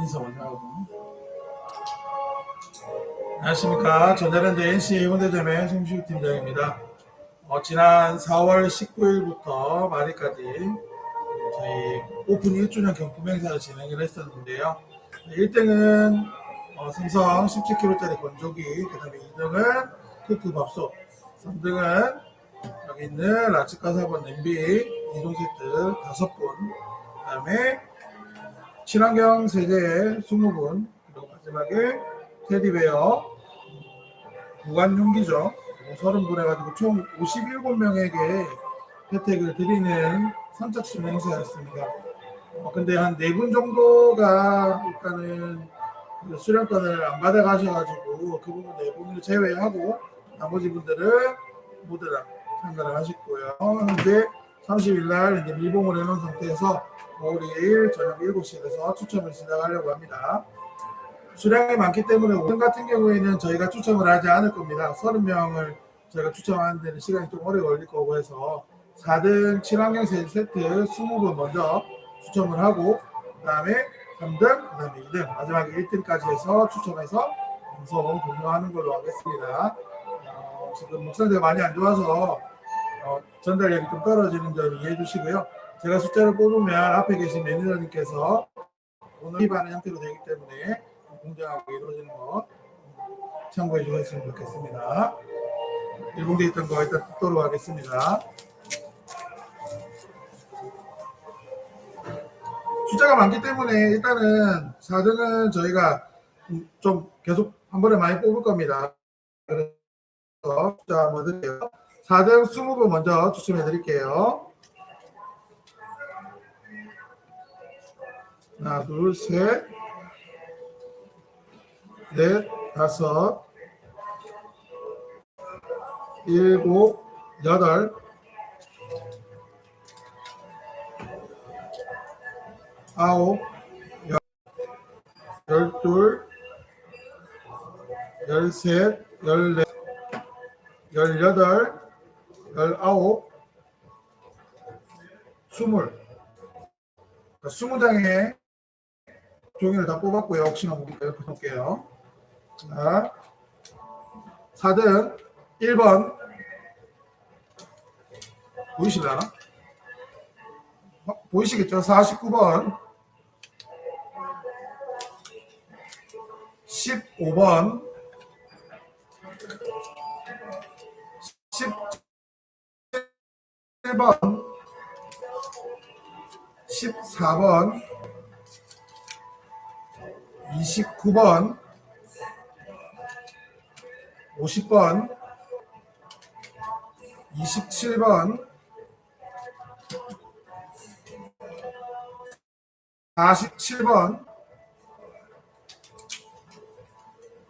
인사 먼저 하고. 안녕하십니까. 전자랜드 NC 홍대점의 송시우 팀장입니다. 어, 지난 4월 19일부터 말일까지 저희 오픈 1주년 경품 행사를 진행을 했었는데요. 1등은 어, 삼성 17kg짜리 건조기, 그 다음에 2등은 쿠크 밥솥, 3등은 여기 있는 4번 냄비 2종 세트 5분, 그 다음에 친환경 세제 20분, 그리고 마지막에 테디베어 무관 용기죠. 30분 해가지고 총 57명에게 혜택을 드리는 선착순 행사였습니다. 어, 근데 한 네 분 정도가 일단은 그 수령권을 안 받아가셔가지고 그 부분 네 분을 제외하고 나머지 분들은 모두 다 참가를 하셨고요. 현재 30일 날 이제 밀봉을 해놓은 상태에서 5월 2일 저녁 7시에서 추첨을 시작하려고 합니다. 수량이 많기 때문에 오늘 같은 경우에는 저희가 추첨을 하지 않을 겁니다. 30명을 저희가 추첨하는 데는 시간이 좀 오래 걸릴 거고 해서 4등 친환경 세제 세트 20분 먼저 추첨을 하고 그 다음에 3등, 그 다음에 2등, 마지막에 1등까지 해서 추첨해서 방송 종료하는 걸로 하겠습니다. 어, 지금 목 상태가 많이 안 좋아서 어, 전달력이 좀 떨어지는 점 이해해 주시고요. 제가 숫자를 뽑으면 앞에 계신 매니저님께서 오늘 입하는 형태로 되기 때문에 공정하게 이루어지는 거 참고해 주셨으면 좋겠습니다. 일봉돼 있던 거 일단 듣도록 하겠습니다. 숫자가 많기 때문에 일단은 4등은 저희가 좀 계속 한 번에 많이 뽑을 겁니다. 그래서 숫자 한번 드릴게요. 4등 20분 먼저 추첨해 드릴게요. 하나, 둘, 셋, 넷, 다섯, 일곱, 여덟, 아홉, 열, 열둘, 열셋, 열넷, 열여덟, 열아홉, 스물. 스무 장의 종이를 다 뽑았고요. 혹시나 모르니까 옆에 놓을게요. 자, 4등 1번 보이시려나? 어, 보이시겠죠? 49번 15번 17번 14번 29번 50번 27번 47번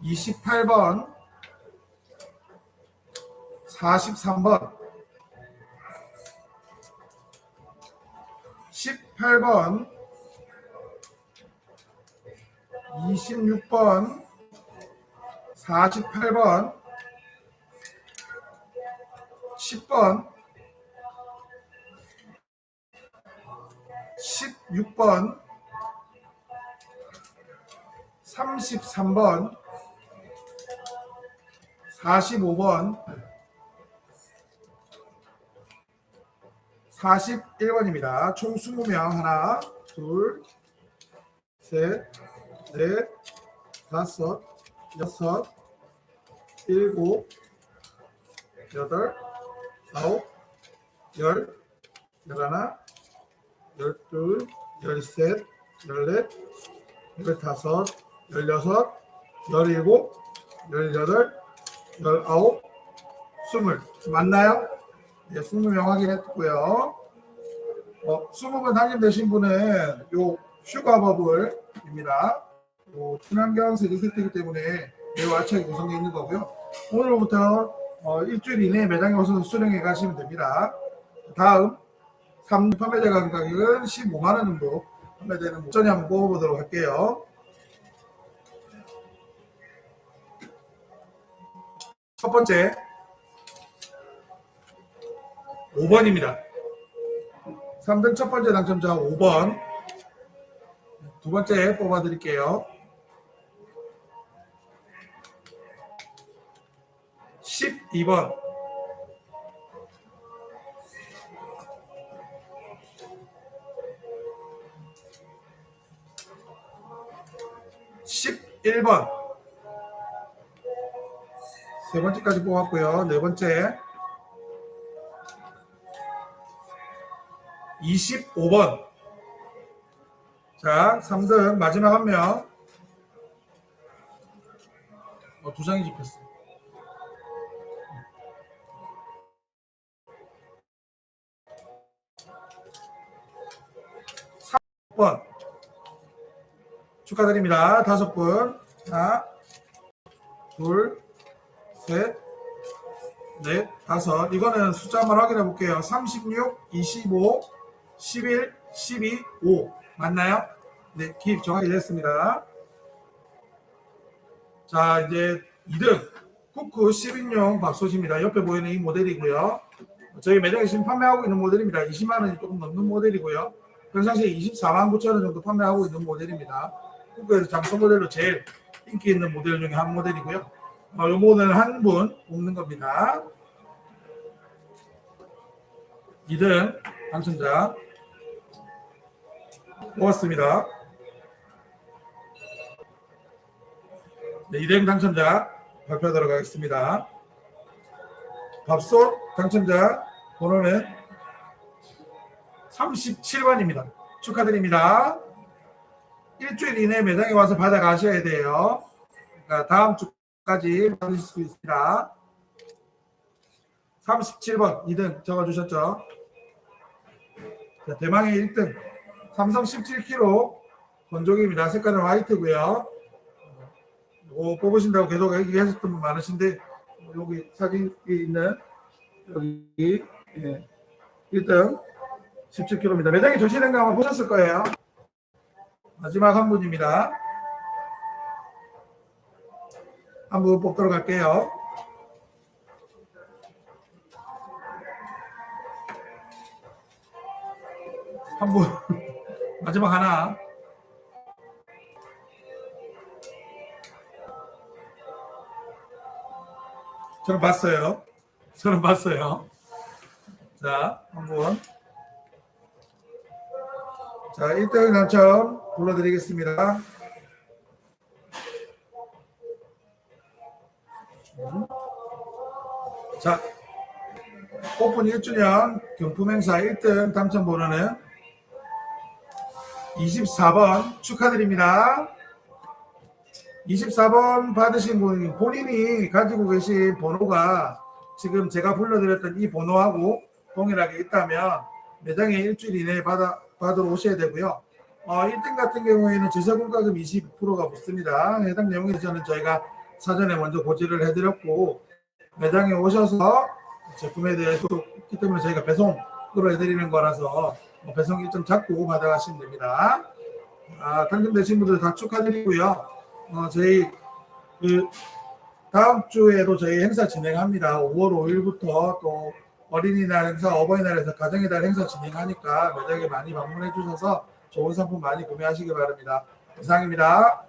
28번 43번 18번 26번 48번 10번 16번 33번 45번 41번입니다. 총 20명 하나 둘 셋, 넷, 다섯, 여섯, 일곱, 여덟, 아홉, 열, 열하나, 열둘, 열셋, 열넷, 열다섯, 열여섯, 열일곱, 열여덟, 열아홉, 스물. 맞나요? 네, 스무 명 확인했고요. 어, 스무 번 확인되신 분은 요 슈가 버블입니다. 요 친환경 세제 세트이기 때문에 매우 알차게 구성되어 있는 거고요. 오늘부터 어, 일주일 이내에 매장에 오셔서 수령해 가시면 됩니다. 다음 3 판매자 가격은 15만 원 정도 판매되는 목전에 한번 뽑아보도록 할게요. 첫 번째 5번입니다. 3등 첫 번째 당첨자 5번 두 번째 뽑아드릴게요. 12번. 십일 번. 세 번째까지 뽑았고요. 네 번째. 25번. 자, 3등 마지막 한 명. 어, 두 장이 집혔어. 3번. 축하드립니다. 다섯 분. 하나, 둘, 셋, 넷, 다섯. 이거는 숫자 한번 확인해 볼게요. 36, 25, 11, 12, 5. 맞나요? 네, 기입 정확히 됐습니다. 자, 이제 2등. 쿠쿠 10인용 밥솥입니다. 옆에 보이는 이 모델이고요. 저희 매장에 지금 판매하고 있는 모델입니다. 20만 원이 조금 넘는 모델이고요. 평상시에 24만 9천 원 정도 판매하고 있는 모델입니다. 쿠쿠에서 장소 모델로 제일 인기 있는 모델 중에 한 모델이고요. 어, 이 모델은 한 분 뽑는 겁니다. 2등 당첨자 고맙습니다. 네, 2등 당첨자 발표하도록 하겠습니다. 밥솥 당첨자 번호는 37번입니다. 축하드립니다. 일주일 이내 매장에 와서 받아가셔야 돼요. 그러니까 다음 주까지 받으실 수 있습니다. 37번 2등 적어주셨죠? 자, 대망의 1등 삼성 17kg 건조기입니다. 색깔은 화이트고요. 이거 뽑으신다고 계속 얘기하셨던 분 많으신데 여기 사진이 있는 여기 예, 1등 17kg입니다. 매장에 조시는 거 아마 보셨을 거예요. 마지막 한 분입니다. 한 분 뽑도록 할게요. 한 분. 마지막 하나. 저는 봤어요. 저는 봤어요. 자, 한 분. 자, 1등 당첨 불러드리겠습니다. 음. 자, 오픈 1주년 경품 행사 1등 당첨 번호는 24번 축하드립니다. 24번 받으신 분 본인이 가지고 계신 번호가 지금 제가 불러드렸던 이 번호하고 동일하게 있다면 매장에 일주일 이내에 받아, 받으러 오셔야 되고요. 어, 1등 같은 경우에는 제세공과금 20%가 붙습니다. 해당 내용에 대해서는 저희가 사전에 먼저 고지를 해드렸고 매장에 오셔서 제품에 대해서 있기 때문에 저희가 배송으로 해드리는 거라서 뭐 배송 일정 잡고 받아가시면 됩니다. 아, 당첨되신 분들 다 축하드리고요. 어, 저희 그 다음 주에도 저희 행사 진행합니다. 5월 5일부터 또 어린이날 행사, 어버이날에서 가정의 달 행사 진행하니까 매장에 많이 방문해 주셔서 좋은 상품 많이 구매하시기 바랍니다. 이상입니다.